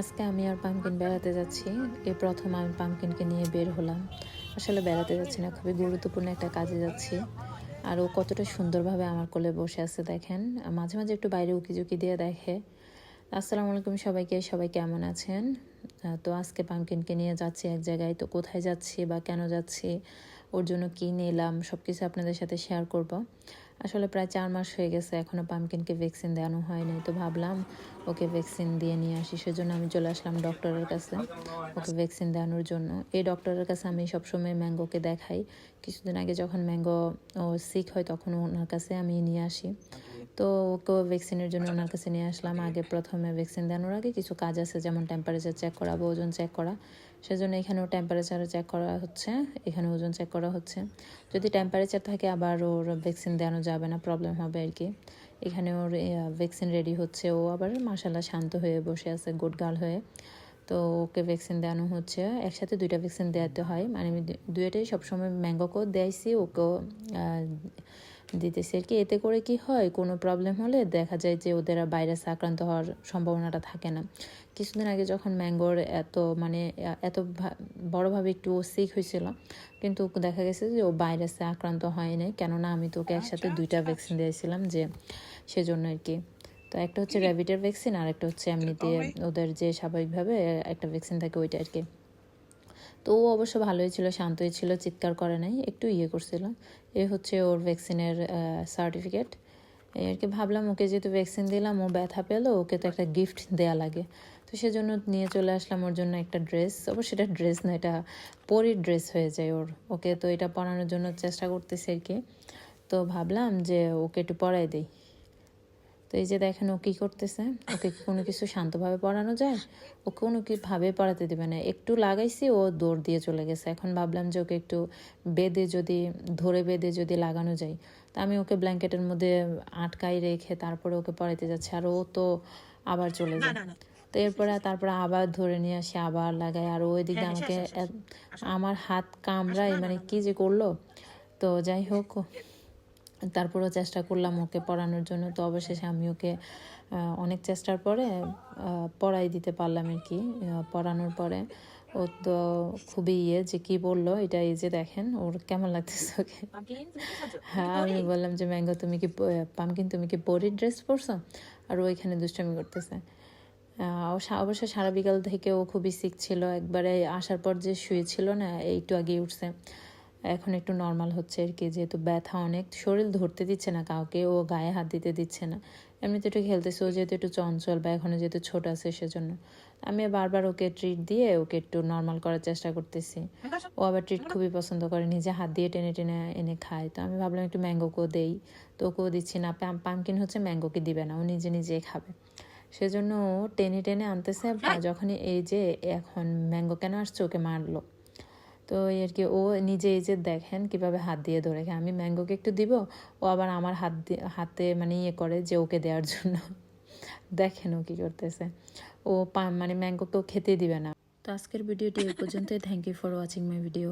আজকে আমি আর পামকিন বেড়াতে যাচ্ছি। এই প্রথম আমি পামকিনকে নিয়ে বের হলাম। আসলে বেড়াতে যাচ্ছি না, খুবই গুরুত্বপূর্ণ একটা কাজে যাচ্ছি। আর ও কতটা সুন্দরভাবে আমার কোলে বসে আছে দেখেন। মাঝে মাঝে একটু বাইরে উকি ঝুঁকি দিয়ে দেখে। আসসালামু আলাইকুম সবাইকে, সবাই কেমন আছেন? তো আজকে পামকিনকে নিয়ে যাচ্ছি এক জায়গায়। তো কোথায় যাচ্ছি বা কেন যাচ্ছি, ওর জন্য কী নিলাম সব কিছু আপনাদের সাথে শেয়ার করব। আসলে প্রায় চার মাস হয়ে গেছে এখনও পামকিনকে ভ্যাকসিন দেওয়ানো হয়নি তো ভাবলাম ওকে ভ্যাকসিন দিয়ে নিয়ে আসি। সেজন্য আমি চলে আসলাম ডক্টরের কাছে ওকে ভ্যাকসিন দেওয়ানোর জন্য। এই ডক্টরের কাছে আমি সবসময় ম্যাঙ্গোকে দেখাই। কিছুদিন আগে যখন ম্যাঙ্গো ও সিক হয় তখন ওনার কাছে আমি নিয়ে আসি। তো ওকেও ভ্যাকসিনের জন্য ওনার কাছে নিয়ে আসলাম। আগে প্রথমে ভ্যাকসিন দেওয়ানোর আগে। কিছু কাজ আছে, যেমন টেম্পারেচার চেক করা, বা ওজন চেক করা। সেজন্য এখানেও টেম্পারেচার চেক করা হচ্ছে। এখানে ওজন চেক করা হচ্ছে। যদি টেম্পারেচার থাকে, আবার ওর ভ্যাকসিন দেওয়ানো যাবে না প্রবলেম হবে আর কি। এখানে ওর ভ্যাকসিন রেডি হচ্ছে। ও আবার মাসাল্লাহ শান্ত হয়ে বসে আছে গুড গার্ল হয়ে। তো ওকে ভ্যাকসিন দেওয়ানো হচ্ছে। একসাথে দুইটা ভ্যাকসিন দেওয়াতে হয়। মানে আমি দুইটাই সবসময় ম্যাঙ্গোকেও দেয়াইছি, ওকেও দিতেছি। আর কি এতে করে কি হয়? কোনো প্রবলেম হলে দেখা যায় যে ওদের আর ভাইরাস আক্রান্ত হওয়ার সম্ভাবনাটা থাকে না। কিছুদিন আগে যখন ম্যাঙ্গোর এত মানে এত ভা- বড়োভাবে একটু সিক হয়েছিল কিন্তু দেখা গেছে যে ও ভাইরাসে আক্রান্ত হয় নাই কেননা আমি তো ওকে একসাথে দুইটা ভ্যাকসিন দিয়েছিলাম যে সেজন্য আর কি। তো একটা হচ্ছে র্যাবিটের ভ্যাকসিন আর একটা হচ্ছে এমনিতে ওদের যে স্বাভাবিকভাবে একটা ভ্যাকসিন থাকে ওইটা আর কি। তো ও অবশ্য ভালোই ছিল, শান্তই ছিল, চিৎকার করে নাই, একটু ইয়ে করছিল। এ হচ্ছে ওর ভ্যাকসিনের সার্টিফিকেট এই আর কি ভাবলাম, ওকে যেহেতু ভ্যাকসিন দিলাম, ও ব্যথা পেল, ওকে তো একটা গিফট দেয়া লাগে। তো সেজন্য নিয়ে চলে আসলাম ওর জন্য একটা ড্রেস অবশ্য এটা ড্রেস না, এটা পরির ড্রেস হয়ে যায় ওর। ওকে তো এটা পরানোর জন্য চেষ্টা করতেছি আর কি। তো ভাবলাম যে ওকে একটু পরাই দিই। তো এই যে দেখেন ও কী করতেছে? ওকে কোনো কিছু শান্তভাবে পড়ানো যায়? ও কোনো কি ভাবে পড়াতে দেবে না। একটু লাগাইছি ও দৌড় দিয়ে চলে গেছে। এখন ভাবলাম যে ওকে একটু বেঁধে যদি ধরে বেঁধে যদি লাগানো যায়। তা আমি ওকে ব্ল্যাঙ্কেটের মধ্যে আটকাই রেখে তারপরে ওকে পড়াইতে যাচ্ছে। আর ও তো আবার চলে যায়। তো এরপরে তারপরে আবার ধরে নিয়ে আসি আবার লাগাই। আর ওই দিকে আমাকে আমার হাত কামড়ায় মানে কি যে করল। তো যাই হোক তারপরেও চেষ্টা করলাম ওকে পড়ানোর জন্য। তো অবশেষে আমি ওকে অনেক চেষ্টার পরে পড়াই দিতে পারলাম আর কি পড়ানোর পরে। ও তো খুবই ইয়ে যে কি বলল এটা এই যে দেখেন ওর কেমন লাগতেছে ওকে। হ্যাঁ আমি বললাম যে ম্যাঙ্গো তুমি কি পামকিন তুমি কি পরির ড্রেস পরছো? আর ও এখানে দুষ্টামি করতেছে। অবশ্য সারা বিকাল থেকে ও খুবই সিক ছিল। একবারে আসার পর যে শুয়েছিল না একটু আগেই উঠছে। এখন একটু নর্মাল হচ্ছে আর কি যেহেতু ব্যথা অনেক শরীর ধরতে দিচ্ছে না কাউকে ও গায়ে হাত দিতে দিচ্ছে না। এমনিতে একটু খেলতেছে ও যেহেতু একটু চঞ্চল বা এখনও যেহেতু ছোট আছে সেজন্য। আমি বারবার ওকে ট্রিট দিয়ে ওকে একটু নর্মাল করার চেষ্টা করতেছি। ও আবার ট্রিট খুবই পছন্দ করে নিজে হাত দিয়ে টেনে টেনে এনে খায়। তো আমি ভাবলাম একটু ম্যাঙ্গোকেও দেই তো ওকেও দিচ্ছি না পামকিন হচ্ছে ম্যাঙ্গোকে দিবে না ও নিজে নিজে খাবে। সেজন্য ও টেনে টেনে আনতেছে যখনই এই যে এখন ম্যাঙ্গো কেন আসছে ওকে মারলো। তো এই আর কি, ও নিজে এই যে দেখেন কীভাবে হাত দিয়ে ধরে খায় আমি ম্যাঙ্গোকে একটু দিব, ও আবার আমার হাত হাতে মানে ইয়ে করে যে ওকে দেওয়ার জন্য। দেখেন ও কী করতেছে। ও মানে ম্যাঙ্গোকেও খেতে দিবে না। তো আজকের ভিডিওটি এই পর্যন্তই। Thank you for watching my video